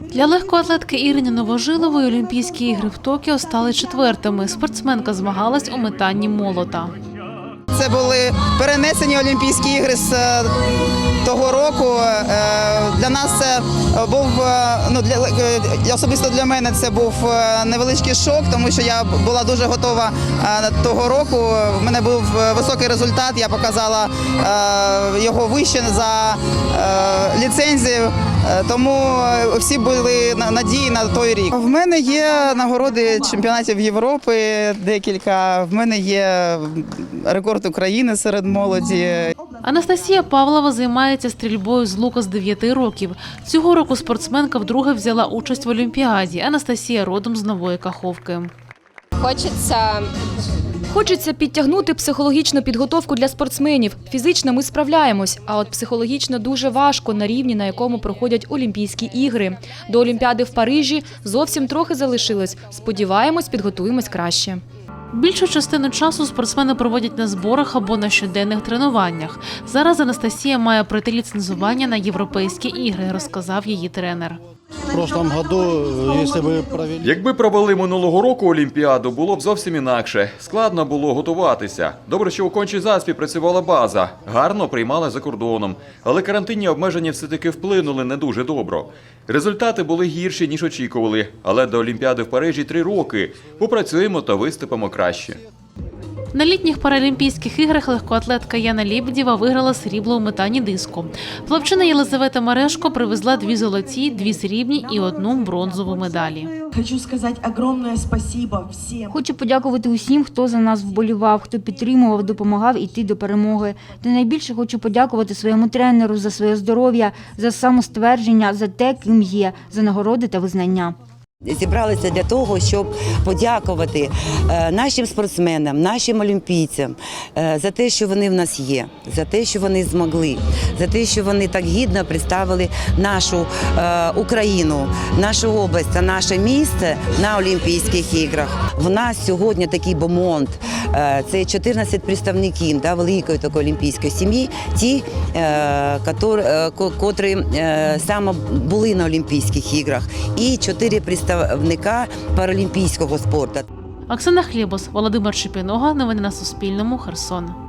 Для легкоатлетки Ірині Новожилової Олімпійські ігри в Токіо стали четвертими. Спортсменка змагалась у метанні молота. Це були перенесені Олімпійські ігри з е, того року. Е, Для нас це був е, ну для особисто для мене це був невеличкий шок, тому що я була дуже готова того року. В мене був високий результат. Я показала його вище за ліцензію. Тому всі були надії на той рік. В мене є нагороди чемпіонатів Європи, декілька. В мене є рекорд України серед молоді. Анастасія Павлова займається стрільбою з лука з 9 років. Цього року спортсменка вдруге взяла участь в Олімпіаді. Анастасія родом з нової Каховки. Хочеться Хочеться підтягнути психологічну підготовку для спортсменів. Фізично ми справляємось, а от психологічно дуже важко на рівні, на якому проходять Олімпійські ігри. До Олімпіади в Парижі зовсім трохи залишилось. Сподіваємось, підготуємось краще. Більшу частину часу спортсмени проводять на зборах або на щоденних тренуваннях. Зараз Анастасія має пройти ліцензування на європейські ігри, розказав її тренер. В прошлом году, э, если бы провели Якби провели минулого року Олімпіаду, було б зовсім інакше. Складно було готуватися. Добре, що у кончій заспі працювала база, гарно приймали за кордоном, але карантинні обмеження все-таки вплинули не дуже добре. Результати були гірші ніж очікували, але до Олімпіади в Парижі три роки. Попрацюємо та виступимо краще. На літніх паралімпійських іграх легкоатлетка Яна Лєбедєва виграла срібло у метанні диску. Плавчина Єлизавета Марешко привезла дві золоті, дві срібні і одну бронзову медалі. Хочу сказать огромное спасибо всем. Хочу подякувати усім, хто за нас вболівав, хто підтримував, допомагав іти до перемоги. Та найбільше хочу подякувати своєму тренеру за своє здоров'я, за самоствердження, за те, ким є, за нагороди та визнання. Зібралися для того, щоб подякувати е, нашим спортсменам, нашим олімпійцям е, за те, що вони в нас є, за те, що вони змогли, за те, що вони так гідно представили нашу е, Україну, нашу область та наше місце на Олімпійських іграх. В нас сьогодні такий бомонд. Е, Це 14 представників да, великої такої олімпійської сім'ї, ті, е, е, ко- котрі саме були на Олімпійських іграх, і чотири представника паралімпійського спорту. Оксана Хлібос, Володимир Шипінога. Новини на Суспільному. Херсон.